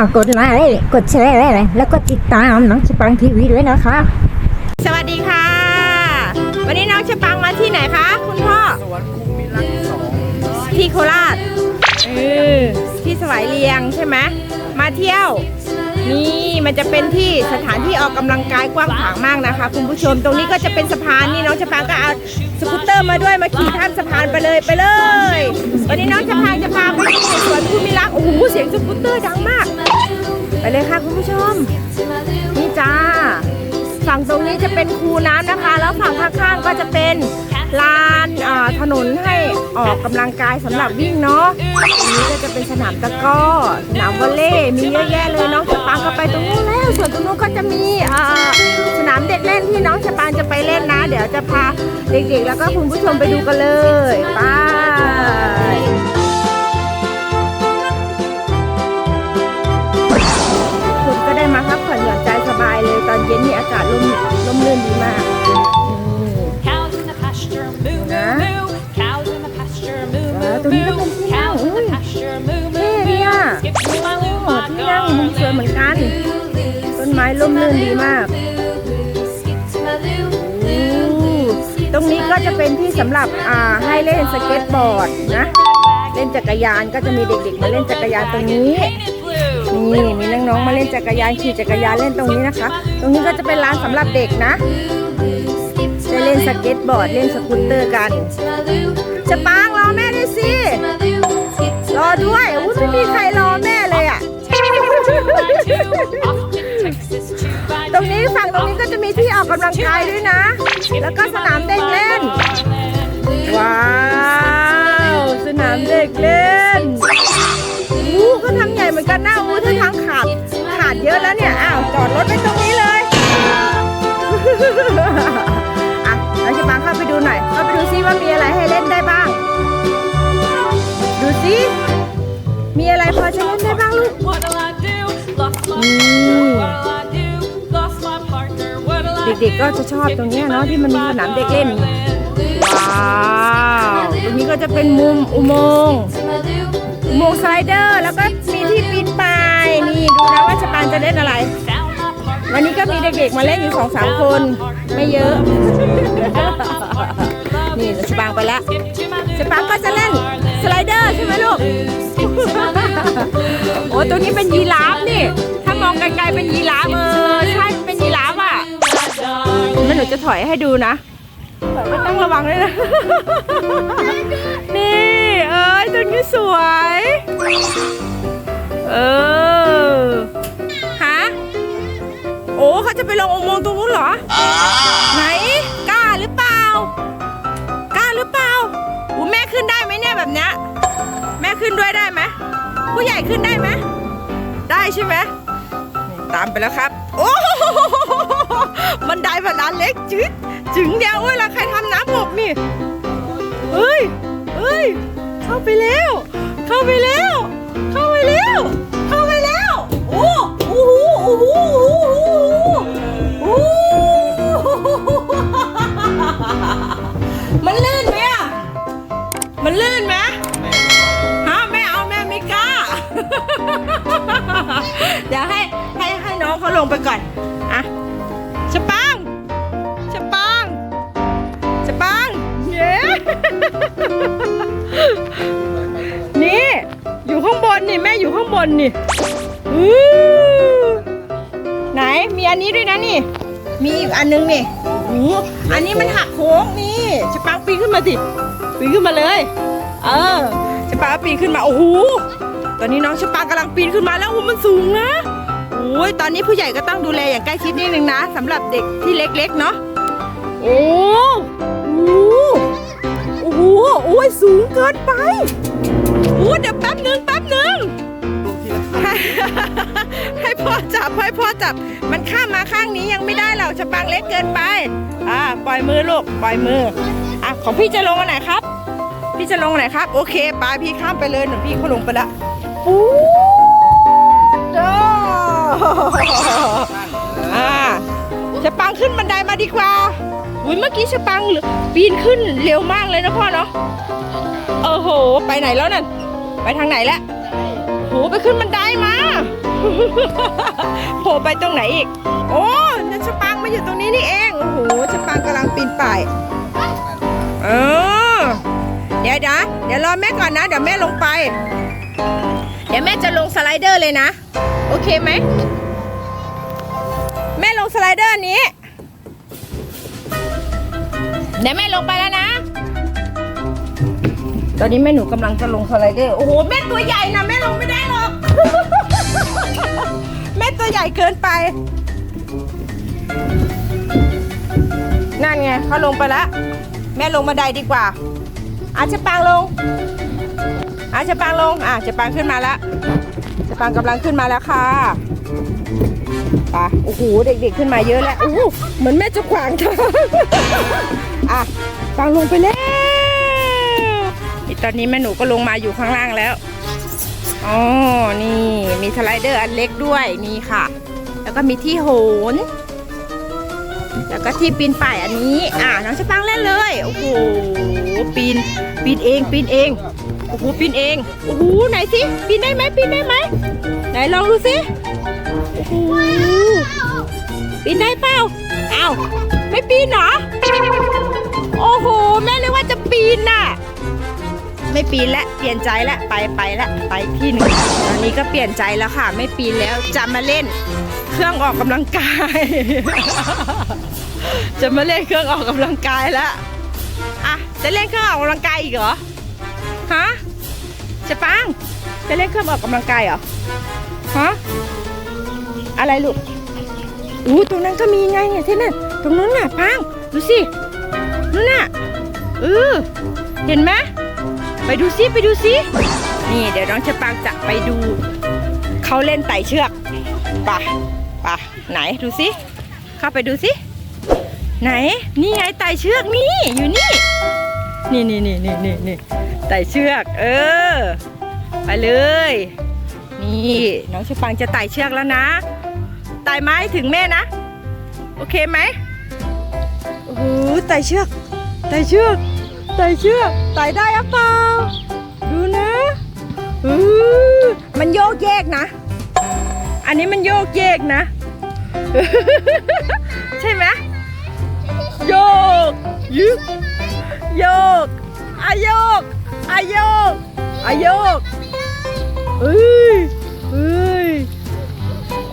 ากกดไลค์กดแชร์แล้วก็ติดตามน้องชิปังทีวีด้วยนะคะ สวัสดีค่ะ วันนี้น้องชะปังมาที่ไหนคะคุณพ่อสวนภูมิรักสองที่โคราชเออที่สวายเรียงใช่ไหมมาเที่ยว นี่มันจะเป็นที่สถานที่ออกกำลังกายกว้างขวางมากนะคะ คุณผู้ชมตรงนี้ก็จะเป็นสะพานนี่น้องชะปังก็เอาสกูตเตอร์มาด้วยมาขี่ข้ามสะพานไปเลยไปเลย วันนี้น้องชะปังจะพาไปที่สวนภูมิรักษ์โอ้โหเสียงสกูตเตอร์ดังมาก ไปเลยค่ะคุณผู้ชม นี่จ้า ฝั่งตรงนี้จะเป็นคูน้ำนะคะ แล้วฝั่งข้างๆก็จะเป็นลานถนนให้ออกกำลังกายสำหรับวิ่งเนาะตรงนี้ก็จะเป็นสนามตะก้อสนามวอลเลย์มีเยอะแยะเลยน้องชะปางก็ไปตรงนู้นแล้ว ส่วนตรงนู้นก็จะมีสนามเด็กเล่นที่น้องชะปางจะไปเล่นนะ เดี๋ยวจะพาเด็กๆ แล้วก็คุณผู้ชมไปดูกันเลยไป นไม้ร่มรื่นดีมากอู้ตรงนี้ก็จะเป็นที่สำหรับอ่าให้เล่นสเก็ตบอร์ดนะ เล่นจักรยานก็จะมีเด็กๆมาเล่นจักรยานตรงนี้ Painted blue. นี่มีน้องๆมาเล่นจักรยานขี่จักรยานเล่นตรงนี้นะคะ ตรงนี้ก็จะเป็นร้านสำหรับเด็กนะได้เล่นสเก็ตบอร์ดเล่นสกูตเตอร์กันจะปางรอแม่ด้วยสิรอด้วยอุ้ยไม่มีใครรอแม่ายด้วยนะ แล้วก็สนามเด็กเล่น ว้าว สนามเด็กเล่นอู้ก็ทำใหญ่เหมือนกันนะอู้ถ้าทางขาดขาดเยอะแล้วเนี่ย อ้าว จอดรถไว้ตรง เด็กๆก็จะชอบตรงเนี้ยเนาะที่มันมีสนามเด็กเล่น ว้าวตรงนี้ก็จะเป็นมุมอุโมงค์อุโมงค์สไลเดอร์ แล้วก็มีที่ปีนป่ายนี่ดูนะว่าชะปานจะเล่นอะไร Found my partner. วันนี้ก็มีเด็กๆมาเล่นอยู่สองสามคน ไม่เยอะ นี่ชะปางไปแล้ว Skip to my loo, ชะปางก็จะเล่นสไลเดอร์ใช่ไหมลูก โอ้ตัวนี้เป็นยีราฟนี่ ถ้ามองไกลๆเป็นยีราฟเออ จะถอยให้ดูนะถอยก็ต้องระวังด้วยนะ นี่ เอ้ยตัวนี้สวย เออ ฮะ โอ้เขาจะไปลงอุโมงค์ตรงนู้นเหรอ ไหน กล้าหรือเปล่า กล้าหรือเปล่าอูแม่ขึ้นได้ไหมเนี่ยแบบเนี้ย แม่ขึ้นด้วยได้ไหม ผู้ใหญ่ขึ้นได้ไหม ได้ใช่ไหม ตามไปแล้วครับ โอ้โหมันไดแบบนั้นเล็กจึ๊ดจึงเดียวเว้ยแล้วใครทำน้ำหกนี่เฮ้ยเฮ้ย เข้าไปแล้ว เข้าไปแล้ว เข้าไปแล้วเข้าไปแล้ว เขาลงไปก่อนอะชะปังชะปังชะปังเย้นี่ อยู่ข้างบนนี่แม่อยู่ข้างบนนี่อื้อไหนมีอันนี้ด้วยนะนี่ มีอีกอันนึงนี่โอ้โหอันนี้มันหักโค้งนี่ชะปังปีนขึ้นมาสิปีนขึ้นมาเลย เออชะปังปีนขึ้นมาโอ้โหตอนนี้น้องชะปางกำลังปีนขึ้นมาแล้วโอ้มันสูงนะโอ้ยตอนนี้ผู้ใหญ่ก็ต้องดูแลอย่างใกล้ชิดนิดนึงนะสำหรับเด็กที่เล็กๆเนาะโอ้โหโอ้โหโอ้ยสูงเกินไปโอ้เดี๋ยวแป๊บหนึ่งแป๊บหนึ่งลูกที่ละฮให้พ่อจับให้พ่อจับ มันข้ามมาข้างนี้ยังไม่ได้หรอกจะปังเล็กเกินไป อ่าปล่อยมือลูกปล่อยมืออะของพี่จะลงอันไหนครับ พี่จะลงอันไหนครับ โอเคไปพี่ข้ามไปเลยหนูพี่เขาลงไปละปู๊ดโด อ่าจะปังขึ้นบันไดมาดีกว่าอุ้ยเมื่อกี้จะปังปีนขึ้นเร็วมากเลยนะพ่อเนาะโอ้โห ไปไหนแล้วนั่น ไปทางไหนแล้วโหไปขึ้นบันไดมาโผล่ไปตรงไหนอีก โอ้นัชปังมาอยู่ตรงนี้นี่เอง โอ้โหชปังกำลังปีนป่ายเออเดี๋ยวนะเดี๋ยวรอแม่ก่อนนะ เดี๋ยวแม่ลงไป เดี๋ยวแม่จะลงสไลเดอร์เลยนะ เคไหม แม่ลงสไลเดอร์อันนี้ เดี๋ยวแม่ลงไปแล้วนะ ตอนนี้แม่หนูกำลังจะลงสไลเดอร์ โอ้โห แม่ตัวใหญ่นะแม่ลงไม่ได้หรอก แม่ตัวใหญ่เกินไป นั่นไงเขาลงไปแล้ว แม่ลงบันไดดีกว่าอาจจะปางลงอาจจะปางลงอะจะปางขึ้นมาแล้ว จะปางกำลังขึ้นมาแล้วค่ะไปโอ้โห เด็กๆขึ้นมาเยอะแล้วโอ้เหมือนแม่จะขวางทางอะปางลงไปแล้วตอนนี้แม่หนูก็ลงมาอยู่ข้างล่างแล้วอ๋อนี่มีสไลเดอร์อันเล็กด้วยนี่ค่ะ แล้วก็มีที่โหน แล้วก็ที่ปีนป่ายอันนี้ อ่าน้องชะปังเล่นเลย โอ้โห ปีน ปีนเอง ปีนเอง โอ้โหปีนเอง โอ้โหไหนสิปีนได้ไหมปีนได้ไหมไหนลองดูสิโอ้โหปีนได้เปล่าอ้าวไม่ปีนเหรอ โอ้โหแม่เลยว่าจะปีนน่ะ ไม่ปีนแล้วเปลี่ยนใจแล้วไปไปแล้วไปที่หนึ่งตอนนี้ก็เปลี่ยนใจแล้วค่ะ ไม่ปีนแล้วจะมาเล่นเครื่องออกกำลังกาย จะมาเล่นเครื่องออกกำลังกายแล้วอะจะเล่นเครื่องออกกำลังกายอีกเหรอ ฮะจะปัง จะเล่นเครื่องออกกำลังกายเหรอ ฮะ อะไรลูกอู้ตรงนั้นก็มีไงเนี่ยที่นั่น ตรงนั้นน่ะปัง ดูสินั่นน่ะเออเห็นไหมไปดูซิไปดูซิ นี่เดี๋ยวน้องจะปางจะไปดู เขาเล่นไต่เชือกป่ะป่ะไหนดูซิ เข้าไปดูซิไหน นี่ไงไต่เชือกนี่อยู่นี่ นี่นี่นี่นี่นี่ ไต่เชือก เออ ไปเลย นี่น้องชะปังจะไต่เชือกแล้วนะไต่ไม้ถึงแม่นะ โอเคไหมโอ้โหไต่เชือกไต่เชือกไต่เชือกไต่ได้หรือเปล่าดูนะอือมันโยกแยกนะ อันนี้มันโยกแยกนะ ใช่ไหมโยกยึกโยกอะโยก อะโยกอะโยกเอ้ยเอ้ย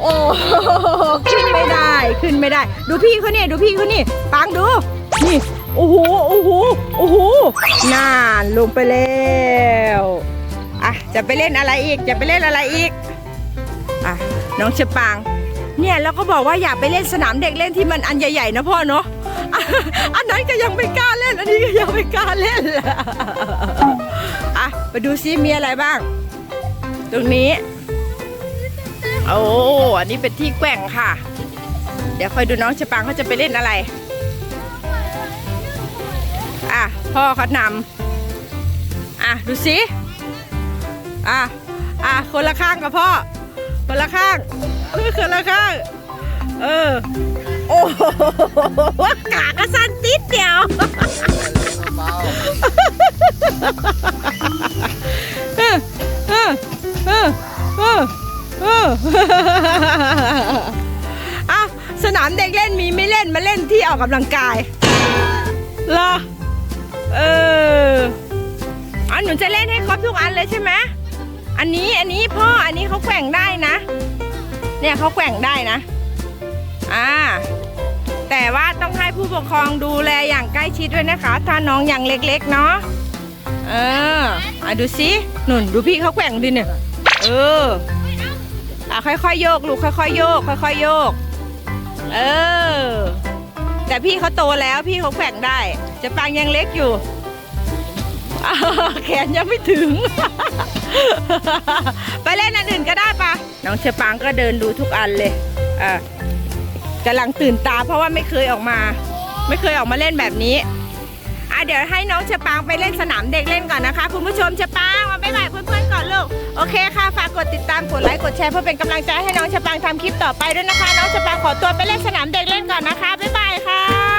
โอ้ขึ้นไม่ได้ขึ้นไม่ได้ ดูพี่เขาเนี่ยดูพี่เขานี่ปังดูนี่โอ้โหโอ้โหโอ้โหนานลงไปแล้วอะจะไปเล่นอะไรอีกจะไปเล่นอะไรอีกอะน้องเชปางเนี่ยเราก็บอกว่าอยากไปเล่นสนามเด็กเล่นที่มันอันใหญ่ๆนะพ่อเนาะอันนั้นก็ยังไม่กล้าเล่น อันนี้ก็ยังไม่กล้าเล่นล่ะ ไปดูซิมีอะไรบ้าง ตรงนี้ โอ้อันนี้เป็นที่แกว่งค่ะ เดี๋ยวคอยดูน้องชอปางเขาจะไปเล่นอะไร อะ พ่อเขานำอะ ดูสิ อะ อะ คนละข้างกับพ่อ คนละข้างคนละข้าง เออ โอ้โหกากระสันติดเดียว เออเออเออเออเอออะสนามเด็กเล่นมีไม่เล่นมาเล่นที่ออกกำลังกายเหรอเอออันหนูจะเล่นให้ครบทุกอันเลยใช่ไหมอันนี้อันนี้พ่ออันนี้เขาแกว่งได้นะ เนี่ยเขาแกว่งได้นะอ่าแต่ว่าต้องให้ผู้ปกครองดูแลอย่างใกล้ชิดด้วยนะคะ ถ้าน้องยังเล็กๆเนาะ เอออะดูสิหนุนดูพี่เขาแกว่งดิเนี่ย เอออะค่อยๆโยกลูกค่อยๆโยก ค่อยๆโยก เออ แต่พี่เขาโตแล้วพี่เขาแกว่งได้ จะปางยังเล็กอยู่แขนยังไม่ถึง ไปเล่นอันอื่นก็ได้ปะน้องเชอปางก็เดินดูทุกอันเลยอ่ากำลังตื่นตาเพราะว่าไม่เคยออกมา ไม่เคยออกมาเล่นแบบนี้ เดี๋ยวให้น้องเชปางไปเล่นสนามเด็กเล่นก่อนนะคะ คุณผู้ชมเชปางมาบ๊ายบายเพื่อนๆก่อนลูกโอเคค่ะฝากกดติดตามกดไลค์กดแชร์เพื่อเป็นกำลังใจให้น้องเชปางทำคลิปต่อไปด้วยนะคะ น้องเชปางขอตัวไปเล่นสนามเด็กเล่นก่อนนะคะบ๊ายบายค่ะ